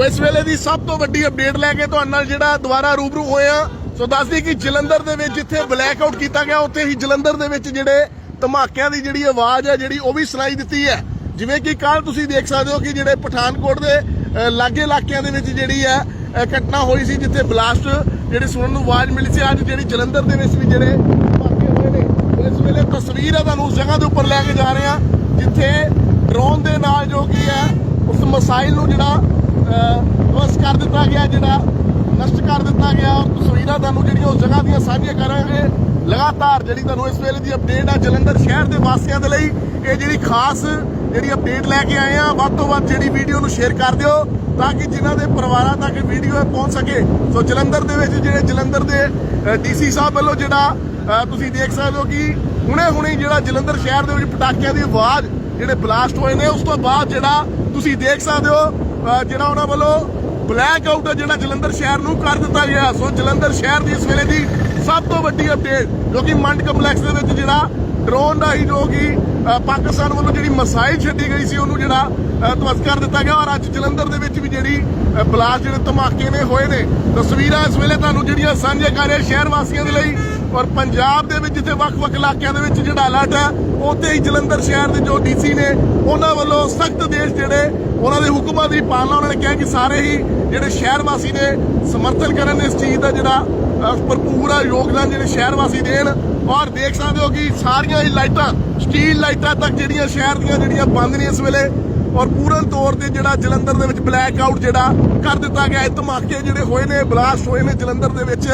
ਸੋ ਇਸ ਵੇਲੇ ਦੀ ਸਭ ਤੋਂ ਵੱਡੀ ਅਪਡੇਟ ਲੈ ਕੇ ਤੁਹਾਡੇ ਨਾਲ ਜਿਹੜਾ ਦੁਬਾਰਾ ਰੂਬਰੂ ਹੋਇਆ ਸੋ ਦੱਸਦੀ ਕਿ ਜਲੰਧਰ ਦੇ ਵਿੱਚ ਜਿੱਥੇ ਬਲੈਕ ਆਊਟ ਕੀਤਾ ਗਿਆ, ਉੱਥੇ ਹੀ ਜਲੰਧਰ ਦੇ ਵਿੱਚ ਜਿਹੜੇ ਧਮਾਕਿਆਂ ਦੀ ਜਿਹੜੀ ਆਵਾਜ਼ ਹੈ ਜਿਹੜੀ ਉਹ ਵੀ ਸੁਣਾਈ ਦਿੱਤੀ ਹੈ। ਜਿਵੇਂ ਕਿ ਕੱਲ ਤੁਸੀਂ ਦੇਖ ਸਕਦੇ ਹੋ ਕਿ ਜਿਹੜੇ ਪਠਾਨਕੋਟ ਦੇ ਲਾਗੇ ਇਲਾਕਿਆਂ ਦੇ ਵਿੱਚ ਜਿਹੜੀ ਹੈ ਘਟਨਾ ਹੋਈ ਸੀ ਜਿੱਥੇ ਬਲਾਸਟ ਜਿਹੜੀ ਸੁਣਨ ਨੂੰ ਆਵਾਜ਼ ਮਿਲੀ ਸੀ। ਅੱਜ ਜਿਹੜੀ ਜਲੰਧਰ ਦੇ ਵਿੱਚ ਵੀ ਜਿਹੜੇ ਧਮਾਕੇ ਹੋਏ ਨੇ ਇਸ ਵੇਲੇ ਤਸਵੀਰ ਹੈ ਤੁਹਾਨੂੰ ਉਸ ਜਗ੍ਹਾ ਦੇ ਉੱਪਰ ਲੈ ਕੇ ਜਾ ਰਹੇ ਹਾਂ, ਜਿੱਥੇ ਡਰੋਨ ਦੇ ਨਾਲ ਜੋ ਕੀ ਹੈ, ਉਸ ਮਸਾਈਲ ਨੂੰ ਜਿਹੜਾ ਵਸ ਕਰ ਦਿੱਤਾ ਗਿਆ ਜਿਹੜਾ, ਨਸ਼ਟ ਕਰ ਦਿੱਤਾ ਗਿਆ। ਔਰ ਤਸਵੀਰਾਂ ਤੁਹਾਨੂੰ ਜਿਹੜੀਆਂ ਉਸ ਜਗ੍ਹਾ ਦੀਆਂ ਸਾਂਝੀਆਂ ਕਰਾਂਗੇ। ਲਗਾਤਾਰ ਜਿਹੜੀ ਤੁਹਾਨੂੰ ਇਸ ਵੇਲੇ ਦੀ ਅਪਡੇਟ ਆ, ਜਲੰਧਰ ਸ਼ਹਿਰ ਦੇ ਵਾਸੀਆਂ ਦੇ ਲਈ, ਇਹ ਜਿਹੜੀ ਖਾਸ ਜਿਹੜੀ ਅਪਡੇਟ ਲੈ ਕੇ ਆਏ ਆ, ਵੱਧ ਤੋਂ ਵੱਧ ਜਿਹੜੀ ਵੀਡੀਓ ਨੂੰ ਸ਼ੇਅਰ ਕਰ ਦਿਓ, ਤਾਂ ਕਿ ਜਿਨ੍ਹਾਂ ਦੇ ਪਰਿਵਾਰਾਂ ਤੱਕ ਵੀਡੀਓ ਪਹੁੰਚ ਸਕੇ। ਸੋ ਜਲੰਧਰ ਦੇ ਵਿੱਚ ਜਿਹੜੇ ਜਲੰਧਰ ਦੇ ਡੀਸੀ ਸਾਹਿਬ ਵੱਲੋਂ ਜਿਹੜਾ ਤੁਸੀਂ ਦੇਖ ਸਕਦੇ ਹੋ ਕਿ ਹੁਣੇ ਹੁਣੇ ਜਿਹੜਾ ਜਲੰਧਰ ਸ਼ਹਿਰ ਦੇ ਵਿੱਚ ਪਟਾਕਿਆਂ ਦੀ ਆਵਾਜ਼ ਜਿਹੜੇ ਬਲਾਸਟ ਹੋਏ ਨੇ, ਉਸ ਤੋਂ ਬਾਅਦ ਜਿਹੜਾ ਤੁਸੀਂ ਦੇਖ ਸਕਦੇ ਹੋ ਜਿਹੜਾ ਉਹਨਾਂ ਵੱਲੋਂ ਬਲੈਕ ਆਊਟ ਜਿਹੜਾ ਜਲੰਧਰ ਸ਼ਹਿਰ ਨੂੰ ਕਰ ਦਿੱਤਾ ਗਿਆ। ਸੋ ਜਲੰਧਰ ਸ਼ਹਿਰ ਦੀ ਇਸ ਵੇਲੇ ਦੀ ਸਭ ਤੋਂ ਵੱਡੀ ਅਪਡੇਟ ਜੋ ਕਿ ਮੰਡ ਕੰਪਲੈਕਸ ਦੇ ਵਿੱਚ ਜਿਹੜਾ ਡਰੋਨ ਦਾ ਹੀ ਜੋ ਕਿ ਪਾਕਿਸਤਾਨ ਵੱਲੋਂ ਜਿਹੜੀ ਮਸਾਈਲ ਛੱਡੀ ਗਈ ਸੀ ਉਹਨੂੰ ਜਿਹੜਾ ਅ, ਧਵਸਤ ਕਰ ਦਿੱਤਾ ਗਿਆ। ਔਰ ਅੱਜ ਜਲੰਧਰ ਦੇ ਵਿੱਚ ਵੀ ਜਿਹੜੀ ਅ, ਬਲਾਸਟ ਜਿਹੜੇ ਧਮਾਕੇ ਨੇ ਹੋਏ ਨੇ। ਤਸਵੀਰਾਂ ਇਸ ਵੇਲੇ ਤੁਹਾਨੂੰ ਜਿਹੜੀਆਂ ਸਾਂਝੇ ਕਰ ਰਹੇ ਸ਼ਹਿਰ ਵਾਸੀਆਂ ਦੇ ਲਈ। ਔਰ ਪੰਜਾਬ ਦੇ ਵਿੱਚ ਜਿੱਥੇ ਵੱਖ-ਵੱਖ ਇਲਾਕਿਆਂ ਦੇ ਵਿੱਚ ਜਿਹੜਾ ਅਲਰਟ ਹੈ ਉੱਥੇ ਹੀ ਜਲੰਧਰ ਸ਼ਹਿਰ ਦੇ ਜੋ ਡੀਸੀ ਨੇ ਉਹਨਾਂ ਵੱਲੋਂ ਸਖਤ ਦੇਸ਼ ਜਿਹੜੇ ਉਹਨਾਂ ਦੇ ਹੁਕਮਾਂ ਦੀ ਪਾਲਣਾ ਉਹਨਾਂ ਨੇ ਕਿਹਾ ਕਿ ਸਾਰੇ ਹੀ ਜਿਹੜੇ ਸ਼ਹਿਰ ਵਾਸੀ ਨੇ ਸਮਰਥਨ ਕਰਨ ਇਸ ਚੀਜ਼ ਦਾ ਜਿਹੜਾ ਭਰਪੂਰ ਯੋਗਦਾਨ ਜਿਹੜੇ ਸ਼ਹਿਰ ਵਾਸੀ ਦੇਣ। ਔਰ ਦੇਖ ਸਕਦੇ ਹੋ ਕਿ ਸਾਰੀਆਂ ਹੀ ਲਾਈਟਾਂ, ਸਟੀਲ ਲਾਈਟਾਂ ਤੱਕ ਜਿਹੜੀਆਂ ਸ਼ਹਿਰ ਦੀਆਂ ਜਿਹੜੀਆਂ ਬੰਦ ਨੇ ਇਸ ਵੇਲੇ, ਔਰ ਪੂਰਨ ਤੌਰ ਤੇ ਜਿਹੜਾ ਜਲੰਧਰ ਦੇ ਵਿੱਚ ਬਲੈਕ ਆਊਟ ਜਿਹੜਾ ਕਰ ਦਿੱਤਾ ਗਿਆ, ਇਹ ਧਮਾਕੇ ਜਿਹੜੇ ਹੋਏ ਨੇ ਬਲਾਸਟ ਹੋਏ ਨੇ ਜਲੰਧਰ ਦੇ ਵਿੱਚ।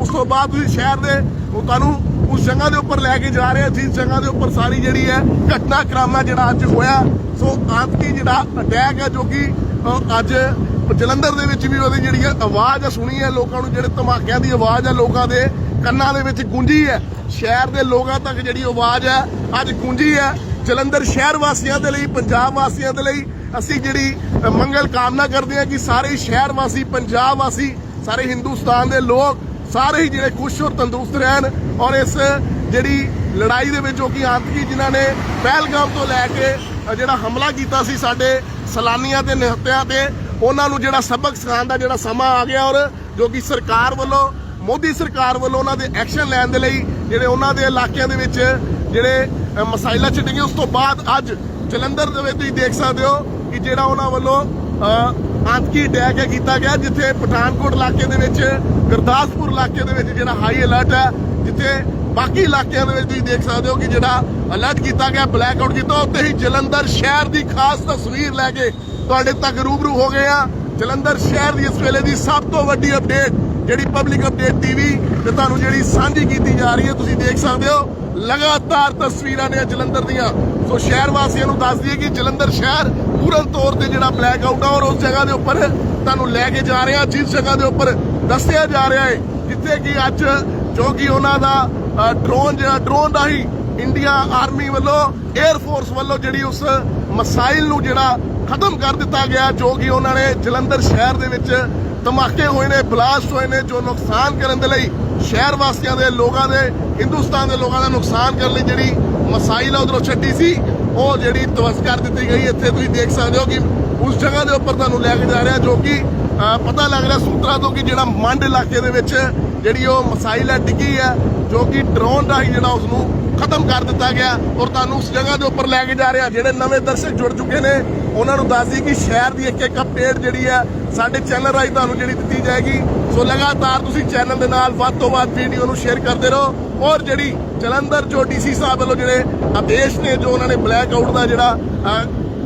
ਉਸ ਤੋਂ ਬਾਅਦ ਤੁਸੀਂ ਸ਼ਹਿਰ ਦੇ, ਉਹ ਤੁਹਾਨੂੰ ਉਸ ਜਗ੍ਹਾ ਦੇ ਉੱਪਰ ਲੈ ਕੇ ਜਾ ਰਹੇ ਆ, ਜਿਸ ਜਗ੍ਹਾ ਦੇ ਉੱਪਰ ਸਾਰੀ ਜਿਹੜੀ ਹੈ ਘਟਨਾਕ੍ਰਮ ਹੈ ਜਿਹੜਾ ਅੱਜ ਹੋਇਆ। ਸੋ ਆਤਕੀ ਜਿਹੜਾ ਅਟੈਕ ਹੈ ਜੋ ਕਿ ਅੱਜ ਜਲੰਧਰ ਦੇ ਵਿੱਚ ਵੀ ਉਹਦੀ ਜਿਹੜੀ ਹੈ ਆਵਾਜ਼ ਆ, ਸੁਣੀ ਹੈ ਲੋਕਾਂ ਨੂੰ, ਜਿਹੜੇ ਧਮਾਕਿਆਂ ਦੀ ਆਵਾਜ਼ ਹੈ ਲੋਕਾਂ ਦੇ ਕੰਨਾਂ ਦੇ ਵਿੱਚ ਗੂੰਜੀ ਹੈ। ਸ਼ਹਿਰ ਦੇ ਲੋਕਾਂ ਤੱਕ ਜਿਹੜੀ ਆਵਾਜ਼ ਹੈ, ਅੱਜ ਗੂੰਜੀ ਹੈ। ਜਲੰਧਰ ਸ਼ਹਿਰ ਵਾਸੀਆਂ ਦੇ ਲਈ, ਪੰਜਾਬ ਵਾਸੀਆਂ ਦੇ ਲਈ ਅਸੀਂ ਜਿਹੜੀ ਮੰਗਲ ਕਾਮਨਾ ਕਰਦੇ ਹਾਂ ਕਿ ਸਾਰੇ ਸ਼ਹਿਰ ਵਾਸੀ, ਪੰਜਾਬ ਵਾਸੀ, ਸਾਰੇ ਹਿੰਦੁਸਤਾਨ ਦੇ ਲੋਕ ਸਾਰੇ ਹੀ ਜਿਹੜੇ ਖੁਸ਼ ਔਰ ਤੰਦਰੁਸਤ ਰਹਿਣ ਔਰ ਇਸ ਜਿਹੜੀ ਲੜਾਈ ਦੇ ਵਿੱਚ ਜੋ ਕਿ ਆਤਕੀ ਜਿਨ੍ਹਾਂ ਨੇ ਪਹਿਲਗਾਮ ਤੋਂ ਲੈ ਕੇ ਜਿਹੜਾ ਹਮਲਾ ਕੀਤਾ ਸੀ ਸਾਡੇ ਸਲਾਨੀਆਂ ਤੇ ਨਿਹੱਤਿਆਂ ਤੇ ਉਹਨਾਂ ਨੂੰ ਜਿਹੜਾ ਸਬਕ ਸਿਖਾਉਣ ਦਾ ਜਿਹੜਾ ਸਮਾਂ ਆ ਗਿਆ ਔਰ ਜੋ ਕਿ ਸਰਕਾਰ ਵੱਲੋਂ ਮੋਦੀ ਸਰਕਾਰ ਵੱਲੋਂ ਉਹਨਾਂ ਦੇ ਐਕਸ਼ਨ ਲੈਣ ਦੇ ਲਈ ਜਿਹੜੇ ਉਹਨਾਂ ਦੇ ਇਲਾਕਿਆਂ ਦੇ ਵਿੱਚ ਜਿਹੜੇ ਅ, ਮਸਾਇਲਾ ਛਿੜੀਆਂ ਉਸ ਤੋਂ ਬਾਅਦ ਅੱਜ ਜਲੰਧਰ ਦੇ ਵਿੱਚ ਤੁਸੀਂ ਦੇਖ ਸਕਦੇ ਹੋ ਕਿ ਜਿਹੜਾ ਉਹਨਾਂ ਵੱਲੋਂ ਆਤੰਕੀ ਅਟੈਕ ਹੈ ਕੀਤਾ ਗਿਆ, ਜਿੱਥੇ ਪਠਾਨਕੋਟ ਇਲਾਕੇ ਦੇ ਵਿੱਚ, ਗੁਰਦਾਸਪੁਰ ਇਲਾਕੇ ਦੇ ਵਿੱਚ ਜਿਹੜਾ ਹਾਈ ਅਲਰਟ ਹੈ, ਜਿੱਥੇ ਬਾਕੀ ਇਲਾਕਿਆਂ ਦੇ ਵਿੱਚ ਤੁਸੀਂ ਦੇਖ ਸਕਦੇ ਹੋ ਕਿ ਜਿਹੜਾ ਅਲਰਟ ਕੀਤਾ ਗਿਆ ਬਲੈਕ ਆਊਟ ਕੀਤਾ ਉੱਤੇ ਹੀ ਜਲੰਧਰ ਸ਼ਹਿਰ ਦੀ ਖਾਸ ਤਸਵੀਰ ਲੈ ਕੇ ਤੁਹਾਡੇ ਤੱਕ ਰੂਬਰੂ ਹੋ ਗਏ ਆ ਜਲੰਧਰ ਸ਼ਹਿਰ ਦੀ ਇਸ ਵੇਲੇ ਦੀ ਸਭ ਤੋਂ ਵੱਡੀ ਅਪਡੇਟ ਜਿਹੜੀ ਪਬਲਿਕ ਅਪਡੇਟ ਟੀਵੀ ਤੇ ਤੁਹਾਨੂੰ ਜਿਹੜੀ ਸਾਂਝੀ ਕੀਤੀ ਜਾ ਰਹੀ ਹੈ, ਤੁਸੀਂ ਦੇਖ ਸਕਦੇ ਹੋ। ਲਗਾਤਾਰ ਤਸਵੀਰਾਂ ਨੇ ਜਲੰਧਰ ਦੀਆਂ। ਸੋ ਸ਼ਹਿਰ ਵਾਸੀਆਂ ਨੂੰ ਦੱਸ ਦਈਏ ਕਿ ਜਲੰਧਰ ਸ਼ਹਿਰ ਪੂਰਨ ਤੌਰ ਤੇ ਜਿਹੜਾ ਬਲੈਕ ਆਊਟ ਆ ਔਰ ਉਸ ਜਗ੍ਹਾ ਦੇ ਉੱਪਰ ਤੁਹਾਨੂੰ ਲੈ ਕੇ ਜਾ ਰਹੇ, ਜਿਸ ਜਗ੍ਹਾ ਦੇ ਉੱਪਰ ਦੱਸਿਆ ਜਾ ਰਿਹਾ ਹੈ, ਜਿੱਥੇ ਕਿ ਅੱਜ ਜੋ ਕਿ ਉਹਨਾਂ ਦਾ ਡਰੋਨ ਜਿਹੜਾ ਡਰੋਨ ਰਾਹੀਂ ਇੰਡੀਆ ਆਰਮੀ ਵੱਲੋਂ 에ਅਰ ਫੋਰਸ ਵੱਲੋਂ ਜਿਹੜੀ ਉਸ ਮਸਾਈਲ ਨੂੰ ਜਿਹੜਾ ਖਤਮ ਕਰ ਦਿੱਤਾ ਗਿਆ, ਜੋ ਕਿ ਉਹਨਾਂ ਨੇ ਜਲੰਧਰ ਸ਼ਹਿਰ ਦੇ ਵਿੱਚ ਧਮਾਕੇ ਹੋਏ ਨੇ, ਬਲਾਸਟ ਹੋਏ ਨੇ, ਜੋ ਨੁਕਸਾਨ ਕਰਨ ਦੇ ਲਈ ਸ਼ਹਿਰ ਵਾਸੀਆਂ ਦੇ, ਲੋਕਾਂ ਦੇ, ਹਿੰਦੁਸਤਾਨ ਦੇ ਲੋਕਾਂ ਦਾ ਨੁਕਸਾਨ ਕਰਨ ਲਈ ਜਿਹੜੀ ਮਸਾਈਲ ਆ, ਉਧਰੋਂ ਛੱਡੀ ਸੀ। ਉਹ ਜਿਹੜੀ ਤਵਸ ਕਰ ਦਿੱਤੀ ਗਈ ਇੱਥੇ ਤੁਸੀਂ ਦੇਖ ਸਕਦੇ ਹੋ ਕਿ ਉਸ ਜਗ੍ਹਾ ਦੇ ਉੱਪਰ ਤੁਹਾਨੂੰ ਲੈ ਕੇ ਜਾ ਰਿਹਾ ਜੋ ਕਿ ਅ, ਪਤਾ ਲੱਗ ਰਿਹਾ ਸੂਤਰਾਂ ਤੋਂ ਕਿ ਜਿਹੜਾ ਮੰਡ ਇਲਾਕੇ ਦੇ ਵਿੱਚ ਜਿਹੜੀ ਉਹ ਮਸਾਈਲ ਹੈ, ਡਿੱਗੀ ਹੈ, ਜੋ ਕਿ ਡਰੋਨ ਰਾਹੀਂ ਜਿਹੜਾ ਉਸ ਨੂੰ ਖਤਮ ਕਰ ਦਿੱਤਾ ਗਿਆ ਔਰ ਤੁਹਾਨੂੰ ਉਸ ਜਗ੍ਹਾ ਦੇ ਉੱਪਰ ਲੈ ਕੇ ਜਾ ਰਿਹਾ। ਜਿਹੜੇ ਨਵੇਂ ਦਰਸ਼ਕ ਜੁੜ ਚੁੱਕੇ ਨੇ, ਉਹਨਾਂ ਨੂੰ ਦੱਸ ਦਈਏ ਕਿ ਸ਼ਹਿਰ ਦੀ ਇੱਕ ਇੱਕ ਅਪਡੇਟ ਜਿਹੜੀ ਹੈ, ਸਾਡੇ ਚੈਨਲ ਰਾਹੀਂ ਤੁਹਾਨੂੰ ਜਿਹੜੀ ਦਿੱਤੀ ਜਾਏਗੀ। ਸੋ ਲਗਾਤਾਰ ਤੁਸੀਂ ਚੈਨਲ ਦੇ ਨਾਲ ਵੱਧ ਤੋਂ ਵੱਧ ਵੀਡੀਓ ਨੂੰ ਸ਼ੇਅਰ ਕਰਦੇ ਰਹੋ ਔਰ ਜਿਹੜੀ ਜਲੰਧਰ ਜੋ ਡੀਸੀ ਸਾਹਿਬ ਵੱਲੋਂ ਜਿਹੜੇ ਆਦੇਸ਼ ਨੇ, ਜੋ ਉਹਨਾਂ ਨੇ ਬਲੈਕ ਆਊਟ ਦਾ ਜਿਹੜਾ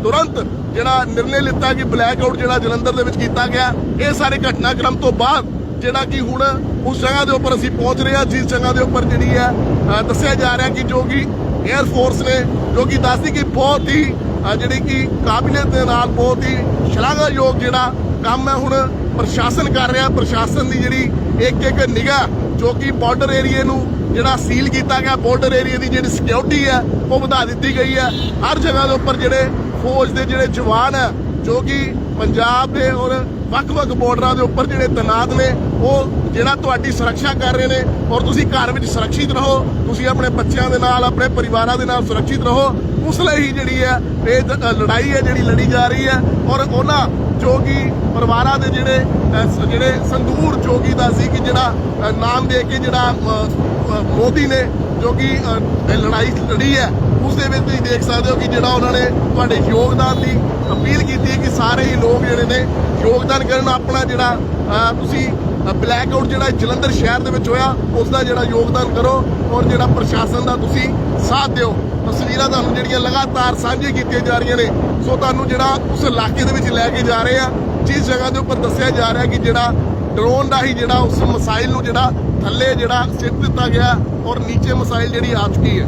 ਤੁਰੰਤ ਜਿਹੜਾ ਨਿਰਣੇ ਲਿੱਤਾ ਕਿ ਬਲੈਕ ਆਊਟ ਜਿਹੜਾ ਜਲੰਧਰ ਦੇ ਵਿੱਚ ਕੀਤਾ ਗਿਆ, ਇਹ ਸਾਰੇ ਘਟਨਾਕ੍ਰਮ ਤੋਂ ਬਾਅਦ ਜਿਹੜਾ ਕਿ ਹੁਣ ਉਸ ਜਗ੍ਹਾ ਦੇ ਉੱਪਰ ਅਸੀਂ ਪਹੁੰਚ ਰਹੇ ਹਾਂ, ਜਿਸ ਜਗ੍ਹਾ ਦੇ ਉੱਪਰ ਜਿਹੜੀ ਹੈ ਦੱਸਿਆ ਜਾ ਰਿਹਾ ਕਿ ਜੋ ਕਿ 에ਅਰ ਫੋਰਸ ਨੇ, ਜੋ ਕਿ ਦੱਸਦੀ ਕਿ ਬਹੁਤ ਹੀ ਜਿਹੜੀ ਕਿ ਕਾਬਲੀਅਤ ਦੇ ਨਾਲ ਬਹੁਤ ਹੀ ਸ਼ਲਾਘਾਯੋਗ ਜਿਹੜਾ ਕੰਮ ਹੈ ਹੁਣ ਪ੍ਰਸ਼ਾਸਨ ਕਰ ਰਿਹਾ ਪ੍ਰਸ਼ਾਸਨ ਦੀ ਜਿਹੜੀ ਇੱਕ ਇੱਕ ਨਿਗਾਹ ਜੋ ਕਿ ਬਾਰਡਰ ਏਰੀਏ ਨੂੰ ਜਿਹੜਾ ਸੀਲ ਕੀਤਾ ਗਿਆ ਬਾਰਡਰ ਏਰੀਆ ਦੀ ਜਿਹੜੀ ਸਿਕਿਉਰਿਟੀ ਹੈ, ਉਹ ਵਧਾ ਦਿੱਤੀ ਗਈ ਹੈ। ਹਰ ਜਗ੍ਹਾ ਦੇ ਉੱਪਰ ਜਿਹੜੇ ਫੌਜ ਦੇ ਜਿਹੜੇ ਜਵਾਨ ਹੈ ਜੋ ਕਿ ਪੰਜਾਬ ਦੇ ਔਰ ਵੱਖ-ਵੱਖ ਬਾਰਡਰਾਂ ਦੇ ਉੱਪਰ ਜਿਹੜੇ ਤੈਨਾਤ ਨੇ, ਉਹ ਜਿਹੜਾ ਤੁਹਾਡੀ ਸੁਰੱਖਿਆ ਕਰ ਰਹੇ ਨੇ ਔਰ ਤੁਸੀਂ ਘਰ ਵਿੱਚ ਸੁਰੱਖਿਅਤ ਰਹੋ, ਤੁਸੀਂ ਆਪਣੇ ਬੱਚਿਆਂ ਦੇ ਨਾਲ, ਆਪਣੇ ਪਰਿਵਾਰਾਂ ਦੇ ਨਾਲ ਸੁਰੱਖਿਅਤ ਰਹੋ। ਉਸ ਲਈ ਹੀ ਜਿਹੜੀ ਹੈ, ਇਹ ਲੜਾਈ ਹੈ, ਜਿਹੜੀ ਲੜੀ ਜਾ ਰਹੀ ਹੈ ਔਰ ਉਹਨਾਂ ਜੋ ਕਿ ਪਰਿਵਾਰਾਂ ਦੇ ਜਿਹੜੇ ਜਿਹੜੇ ਸੰਦੂਰ ਜੋਗੀ ਦਾ ਸੀ ਕਿ ਜਿਹੜਾ ਨਾਮ ਦੇ ਕੇ ਜਿਹੜਾ ਮੋਦੀ ਨੇ ਜੋ ਕਿ ਲੜਾਈ ਲੜੀ ਹੈ ਉਸ ਦੇ ਵਿੱਚ ਤੁਸੀਂ ਦੇਖ ਸਕਦੇ ਹੋ ਕਿ ਜਿਹੜਾ ਉਹਨਾਂ ਨੇ ਤੁਹਾਡੇ ਯੋਗਦਾਨ ਦੀ ਅਪੀਲ ਕੀਤੀ ਹੈ ਕਿ ਸਾਰੇ ਹੀ ਲੋਕ ਜਿਹੜੇ ਨੇ ਯੋਗਦਾਨ ਕਰਨ ਆਪਣਾ ਜਿਹੜਾ ਤੁਸੀਂ ਬਲੈਕ ਆਊਟ ਜਿਹੜਾ ਜਲੰਧਰ ਸ਼ਹਿਰ ਦੇ ਵਿੱਚ ਹੋਇਆ, ਉਸ ਦਾ ਜਿਹੜਾ ਯੋਗਦਾਨ ਕਰੋ ਔਰ ਜਿਹੜਾ ਪ੍ਰਸ਼ਾਸਨ ਦਾ ਤੁਸੀਂ ਸਾਥ ਦਿਓ। ਤਸਵੀਰਾਂ ਤੁਹਾਨੂੰ ਜਿਹੜੀਆਂ ਲਗਾਤਾਰ ਸਾਂਝੀਆਂ ਕੀਤੀਆਂ ਜਾ ਰਹੀਆਂ ਨੇ, ਸੋ ਤੁਹਾਨੂੰ ਜਿਹੜਾ ਉਸ ਇਲਾਕੇ ਦੇ ਵਿੱਚ ਲੈ ਕੇ ਜਾ ਰਹੇ ਆ, ਜਿਸ ਜਗ੍ਹਾ ਦੇ ਉੱਪਰ ਦੱਸਿਆ ਜਾ ਰਿਹਾ ਕਿ ਜਿਹੜਾ ਡਰੋਨ ਰਾਹੀਂ ਜਿਹੜਾ ਉਸ ਮਸਾਈਲ ਨੂੰ ਜਿਹੜਾ ਥੱਲੇ ਜਿਹੜਾ ਸਿੱਟ ਦਿੱਤਾ ਗਿਆ ਔਰ ਨੀਚੇ ਮਿਸਾਈਲ ਜਿਹੜੀ ਆ ਚੁੱਕੀ ਹੈ।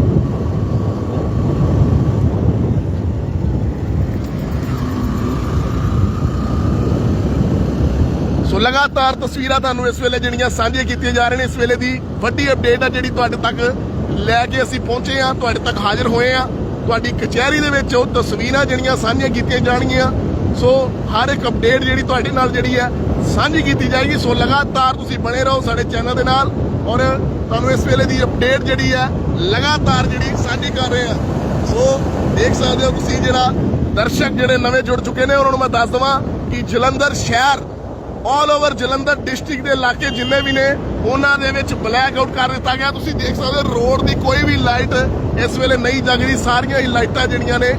ਸੋ ਲਗਾਤਾਰ ਤਸਵੀਰਾਂ ਤੁਹਾਨੂੰ ਇਸ ਵੇਲੇ ਜਿਹੜੀਆਂ ਸਾਂਝੀਆਂ ਕੀਤੀਆਂ ਜਾ ਰਹੀਆਂ ਨੇ, ਇਸ ਵੇਲੇ ਦੀ ਵੱਡੀ ਅਪਡੇਟ ਆ ਜਿਹੜੀ ਤੁਹਾਡੇ ਤੱਕ ਲੈ ਕੇ ਅਸੀਂ ਪਹੁੰਚੇ ਆ ਤੁਹਾਡੇ ਤੱਕ ਹਾਜ਼ਰ ਹੋਏ ਆ ਤੁਹਾਡੀ ਕਚਹਿਰੀ ਦੇ ਵਿੱਚ ਉਹ ਤਸਵੀਰਾਂ ਜਿਹੜੀਆਂ ਸਾਂਝੀਆਂ ਕੀਤੀਆਂ ਜਾਣਗੀਆਂ। ਸੋ ਹਰ ਇੱਕ ਅਪਡੇਟ ਜਿਹੜੀ ਤੁਹਾਡੇ ਨਾਲ ਜਿਹੜੀ ਹੈ ਸਾਂਝੀ ਕੀਤੀ ਜਾਏਗੀ। ਸੋ ਲਗਾਤਾਰ ਤੁਸੀਂ ਬਣੇ ਰਹੋ ਸਾਡੇ ਚੈਨਲ ਦੇ ਨਾਲ ਔਰ ਤੁਹਾਨੂੰ ਇਸ ਵੇਲੇ ਦੀ ਅਪਡੇਟ ਜਿਹੜੀ ਹੈ ਲਗਾਤਾਰ ਜਿਹੜੀ ਸਾਂਝੀ ਕਰ ਰਹੇ ਆ ਸੋ ਦੇਖ ਸਕਦੇ ਹੋ ਤੁਸੀਂ ਜਿਹੜਾ ਦਰਸ਼ਕ ਜਿਹੜੇ ਨਵੇਂ ਜੁੜ ਚੁੱਕੇ ਨੇ, ਉਹਨਾਂ ਨੂੰ ਮੈਂ ਦੱਸ ਦਵਾਂ ਕਿ ਜਲੰਧਰ ਸ਼ਹਿਰ ਆਲ ਓਵਰ ਜਲੰਧਰ ਡਿਸਟ੍ਰਿਕਟ ਦੇ ਇਲਾਕੇ ਜਿੰਨੇ ਵੀ ਨੇ, ਉਹਨਾਂ ਦੇ ਵਿੱਚ ਬਲੈਕ ਆਊਟ ਕਰ ਦਿੱਤਾ ਗਿਆ। ਤੁਸੀਂ ਦੇਖ ਸਕਦੇ ਹੋ ਰੋਡ ਦੀ ਕੋਈ ਵੀ ਲਾਈਟ ਇਸ ਵੇਲੇ ਨਹੀਂ ਜਗ ਰਹੀ। ਸਾਰੀਆਂ ਹੀ ਲਾਈਟਾਂ ਜਿਹੜੀਆਂ ਨੇ,